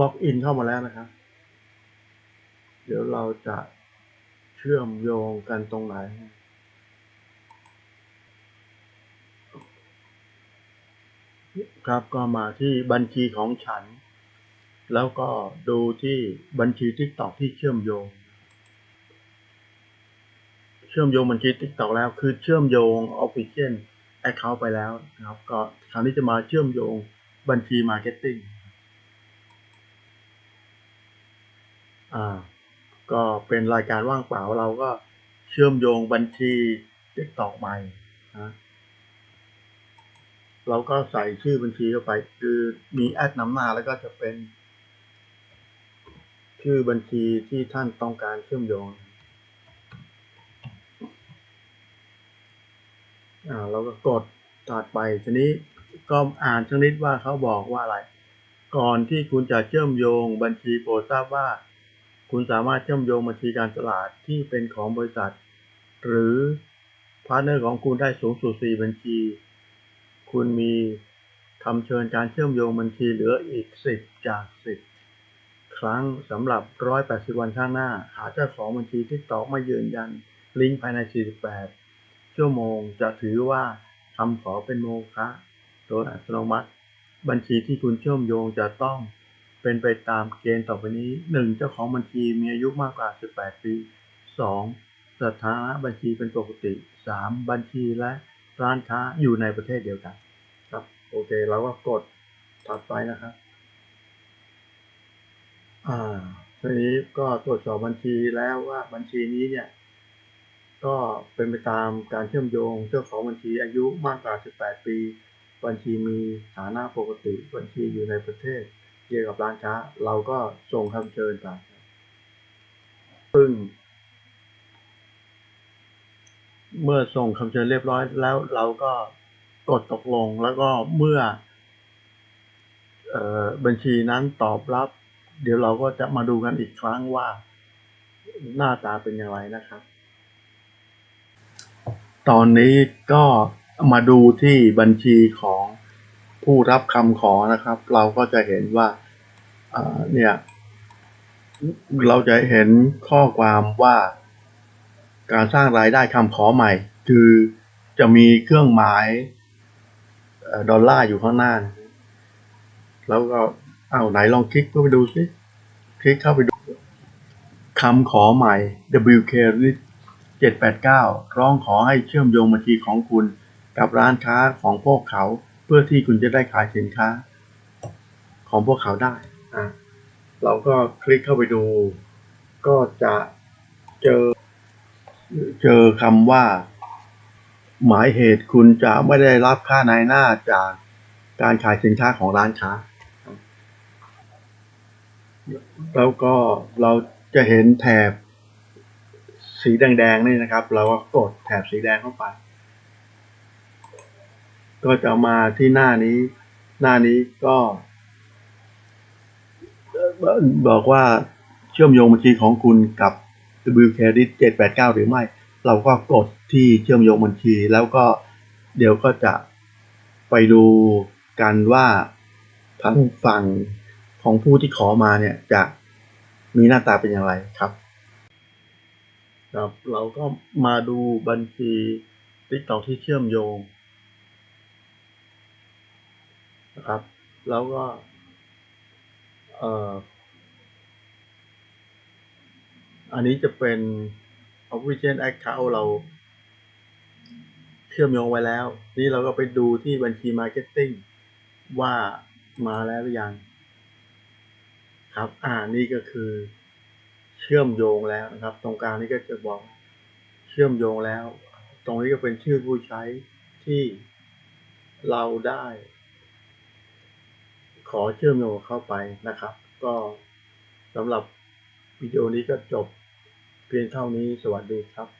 ล็อกอินเข้ามาแล้วนะครับ เดี๋ยวเราจะเชื่อมโยงกันตรงไหน ครับก็มาที่บัญชีของฉัน แล้วก็ดูที่บัญชี TikTok ที่เชื่อมโยง เชื่อมโยงบัญชี TikTok แล้วคือเชื่อมโยง Official Account ไปแล้วนะครับ ก็คราวนี้จะมาเชื่อมโยงบัญชี Marketing อ่า ก็เป็นรายการว่างเปล่าเราก็เชื่อมโยงบัญชี TikTok ใหม่นะเราก็ใส่ชื่อบัญชีเข้าไป คือมีแอดนำหน้าแล้วก็จะเป็น ชื่อบัญชีที่ท่านต้องการเชื่อมโยงอ่าเราก็กดตัดไปทีนี้ก็อ่านชนิดว่าเขาบอกว่าอะไร ก่อนที่คุณจะเชื่อมโยงบัญชีโปรดทราบว่า คุณสามารถเชื่อมโยงบัญชีการตลาดที่เป็นของบริษัท หรือพาร์ทเนอร์ของคุณได้สูงสุด 4 บัญชี คุณมีคำเชิญการเชื่อมโยงบัญชีเหลืออีก 10 จาก 10 ครั้งสำหรับ 180 วันข้างหน้า หาเจ้าของบัญชีที่ตอบม่ยืนยัน ลิงก์ภายใน 48 ชั่วโมงจะถือว่าคำขอเป็นโมฆะโดยอัตโนมัติ บัญชีที่คุณเชื่อมโยงจะต้อง เป็นไปตามเกณฑ์ต่อไปนี้ 1. เจ้าของบัญชีมีอายุมากกว่า 18 ปี 2. สถานะบัญชีเป็นปกติ 3. บัญชีและร้านค้าอยู่ในประเทศเดียวกัน ครับ โอเค เราก็กดถัดไปนะครับ อ่าทีนี้ก็ตรวจสอบบัญชีแล้วว่าบัญชีนี้เนี่ย ก็เป็นไปตามการเชื่อมโยงเจ้าของบัญชีอายุมากกว่า 18 ปี บัญชีมีฐานะปกติ บัญชีอยู่ในประเทศ เกี่ยวกับร้านค้า เราก็ส่งคำเชิญไปซึ่ง เมื่อส่งคำเชิญเรียบร้อยแล้วเราก็กดตกลงแล้วก็เมื่อออบัญชีนั้นตอบรับ เดี๋ยวเราก็จะมาดูกันอีกครั้งว่าหน้าตาเป็นอย่างไรนะครับ ตอนนี้ก็มาดูที่บัญชีของ ผู้รับคำขอนะครับ เราก็จะเห็นว่าเนี่ยเราจะเห็นข้อความว่า การสร้างรายได้คำขอใหม่ คือจะมีเครื่องหมายอดอลลาร์อยู่ข้างหน้านแล้วก็เอาไหนลองคลิกเข้าไปดูสิคลิกเข้าไปดูคำขอใหม่ WK 789 ร้องขอให้เชื่อมโยงบัญชีของคุณกับร้านค้าของพวกเขา เพื่อที่คุณจะได้ขายสินค้า ของพวกเขาได้อะเราก็คลิกเข้าไปดู ก็จะเจอ เจอคำว่า หมายเหตุคุณจะไม่ได้รับค่านายหน้าจากการขายสินค้าของร้านค้า แล้วก็เราจะเห็นแถบสีแดงๆนี่นะครับ เราก็กดแถบสีแดงเข้าไป ก็จะมาที่หน้านี้ หน้านี้ก็ บอกว่าเชื่อมโยงบัญชีของคุณกับ W Credit 789 หรือไม่ เราก็กดที่เชื่อมโยงบัญชี แล้วก็เดี๋ยวก็จะไปดูกันว่าทางฝั่งของผู้ที่ขอมาเนี่ยจะมีหน้าตาเป็นอย่างไรครับครับ เราก็มาดูบัญชี TikTok ที่เชื่อมโยง นะครับ แล้วก็อ่ออันนี้จะเป็น Official Account เราเชื่อมโยงไว้แล้ว นี่เราก็ไปดูที่บัญชี Marketing ว่ามาแล้วหรือยัง ครับ อ่านี่ก็คือเชื่อมโยงแล้วนะครับ ตรงกลางนี้ก็จะบอกเชื่อมโยงแล้ว ตรงนี้ก็เป็นชื่อผู้ใช้ที่เราได้ ขอเชื่อมโยงเข้าไปนะครับ ก็สำหรับวิดีโอนี้ก็จบเพียงเท่านี้สวัสดีครับ